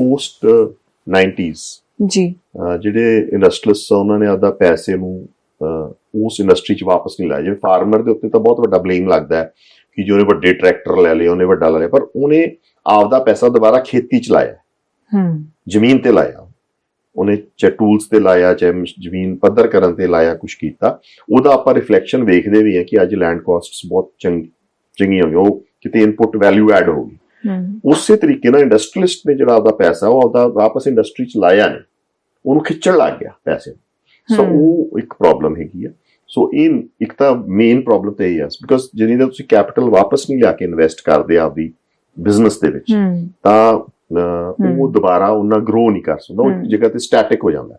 Post 90s ਜੀ। ਅਹ ਜਿਹੜੇ industrialist ਉਹਨਾਂ ਨੇ ਆਪਦਾ ਪੈਸੇ ਨੂੰ ਉਸ ਇੰਡਸਟਰੀ 'ਚ ਵਾਪਸ ਨਹੀਂ ਲਾਇਆ ਜਿਵੇਂ ਫਾਰਮਰ ਦੇ ਉੱਤੇ ਤਾਂ ਬਹੁਤ ਵੱਡਾ ਬਲੇਮ ਲੱਗਦਾ ਹੈ ਕਿ ਜੋ ਉਹਨੇ ਵੱਡੇ ਟਰੈਕਟਰ ਲੈ ਲਏ ਉਹਨੇ ਵੱਡਾ ਲੈ ਲਿਆ। ਪਰ ਉਹਨੇ ਆਪਦਾ ਪੈਸਾ ਦੁਬਾਰਾ ਖੇਤੀ 'ਚ ਲਾਇਆ। ਹੂੰ। ਜ਼ਮੀਨ ਤੇ ਲਾਇਆ। ਉਹਨੇ ਚਾਹੇ ਟੂਲਸ ਤੇ ਲਾਇਆ ਚਾਹੇ ਜ਼ਮੀਨ ਪੱਧਰ ਕਰਨ ਤੇ ਲਾਇਆ ਕੁਝ ਕੀਤਾ। ਉਹਦਾ ਆਪਾਂ ਰਿਫਲੈਕਸ਼ਨ ਵੇਖਦੇ ਵੀ ਹਾਂ ਕਿ ਅੱਜ ਲੈਂਡ ਕਾਸਟਸ ਬਹੁਤ ਚੰਗੀ ਚੰਗੀਆਂ ਹੋਈਆਂ। ਉਹ ਕਿਤੇ ਇਨਪੁਟ ਵੈਲਿਊ ਐਡ ਹੋ ਗਈ। ਹੂੰ ਉਸੇ ਤਰੀਕੇ ਨਾਲ ਇੰਡਸਟਰੀਲਿਸਟ ਨੇ ਜਿਹੜਾ ਆਪਦਾ ਪੈਸਾ ਉਹ ਆਪਦਾ ਵਾਪਸ ਇੰਡਸਟਰੀ ਚ ਲਾਇਆ ਨਹੀਂ। ਉਹਨੂੰ ਖਿੱਚਣ ਲੱਗ ਗਿਆ ਪੈਸੇ। ਸੋ। ਉਹ ਇੱਕ ਪ੍ਰੋਬਲਮ ਹੈਗੀ ਆ। ਸੋ ਇਹ ਇੱਕ ਤਾਂ ਮੇਨ ਪ੍ਰੋਬਲਮ ਤੇ ਇਹ ਹੈ ਬਿਕਾਜ਼ ਜਿੰਨੀ ਦਾ ਤੁਸੀਂ ਕੈਪੀਟਲ ਵਾਪਸ ਨਹੀਂ ਲਿਆ ਕੇ ਇਨਵੈਸਟ ਕਰਦੇ ਆਪਦੀ ਬਿਜ਼ਨਸ ਦੇ ਵਿੱਚ ਤਾਂ। ਉਹ ਦੁਬਾਰਾ ਉਹਨਾਂ ਗਰੋ ਨਹੀਂ ਕਰ ਸਕਦਾ। ਉਹ ਜਗ੍ਹਾ ਤੇ ਸਟੈਟਿਕ ਹੋ ਜਾਂਦਾ।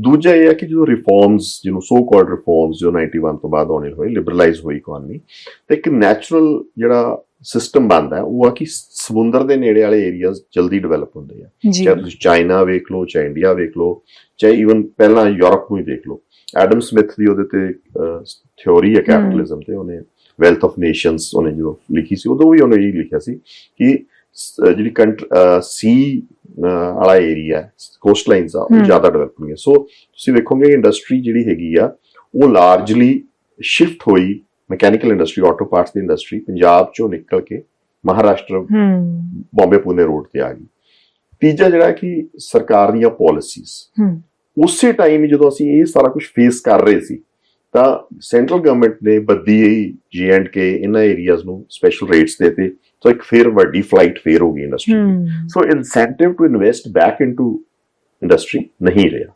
ਦੂਜਾ ਇਹ ਹੈ ਕਿ ਜਦੋਂ ਰਿਫਾਰਮਸ ਜਿਹਨੂੰ ਸੋ ਕਾਲਡ ਰਿਫਾਰਮਸ ਜੋ 91 ਤੋਂ ਬਾਅਦ ਆਉਣੇ ਹੋਏ ਲਿਬਰਲਾਈਜ਼ ਹੋਈ ਇਕਨੋਮੀ ਤੇ ਇੱਕ ਨੈਚੁਰਲ ਜਿਹੜਾ ਸਿਸਟਮ ਬਣਦਾ ਹੈ ਉਹ ਆ ਕਿ ਸਮੁੰਦਰ ਦੇ ਨੇੜੇ ਵਾਲੇ ਏਰੀਆਜ਼ ਜਲਦੀ ਡਿਵੈਲਪ ਹੁੰਦੇ ਆ। ਚਾਹੇ ਤੁਸੀਂ ਚਾਈਨਾ ਵੇਖ ਲਓ ਚਾਹੇ ਇੰਡੀਆ ਵੇਖ ਲਓ ਚਾਹੇ ਇਵਨ ਪਹਿਲਾਂ ਯੂਰਪ ਨੂੰ ਹੀ ਦੇਖ ਲਓ। ਐਡਮ ਸਮਿਥ ਦੀ ਉਹਦੇ ਤੇ ਥਿਉਰੀ ਹੈ ਕੈਪੀਟਲਿਜ਼ਮ ਤੇ ਉਹਨੇ ਵੈਲਥ ਆਫ ਨੇਸ਼ਨਸ ਉਹਨੇ ਜੋ ਲਿਖੀ ਸੀ ਉਦੋਂ ਵੀ ਉਹਨੇ ਇਹ ਲਿਖਿਆ ਸੀ ਕਿ ਜਿਹੜੀ ਸੀ ਵਾਲਾ ਏਰੀਆ ਕੋਸਟ ਲਾਈਨਸ ਆ ਉਹ। ਜ਼ਿਆਦਾ ਡਿਵੈਲਪ ਹੋਣਗੀਆਂ ਸੋ ਤੁਸੀਂ ਵੇਖੋਗੇ ਇੰਡਸਟਰੀ ਜਿਹੜੀ ਹੈਗੀ ਆ ਉਹ ਲਾਰਜਲੀ ਸ਼ਿਫਟ ਹੋਈ ਮੈਕੈਨੀਕਲ ਇੰਡਸਟਰੀ ਆਟੋ ਪਾਰਟਸ ਦੀ ਇੰਡਸਟਰੀ ਪੰਜਾਬ ਚੋਂ ਨਿਕਲ ਕੇ ਮਹਾਰਾਸ਼ਟਰ ਹੂੰ। ਬੰਬੇ ਪੁਣੇ ਰੋਡ ਤੇ ਆ ਗਈ। ਤੀਜਾ ਜਿਹੜਾ ਕਿ ਸਰਕਾਰ ਦੀਆਂ ਪਾਲਿਸੀਜ਼ ਹੂੰ। ਉਸੇ ਟਾਈਮ ਜਦੋਂ ਅਸੀਂ ਇਹ ਸਾਰਾ ਕੁਝ ਫੇਸ ਕਰ ਰਹੇ ਸੀ ਤਾਂ ਸੈਂਟਰਲ ਗਵਰਨਮੈਂਟ ਨੇ ਬੱਦੀ ਜੀ ਐਂਡ ਕੇ ਇਹਨਾਂ ਏਰੀਆਜ਼ ਨੂੰ ਸਪੈਸ਼ਲ ਰੇਟਸ ਦੇਤੇ ਸੋ ਇੱਕ ਫਿਰ ਵੱਡੀ ਫਲਾਈਟ ਫੇਰ ਹੋ ਗਈ industry so incentive to invest back into industry ਨਹੀਂ ਰਿਹਾ।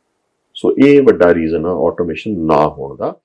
ਸੋ ਇਹ ਵੱਡਾ ਰੀਜ਼ਨ ਆ ਆਟੋਮੇਸ਼ਨ ਨਾ ਹੋਣ ਦਾ।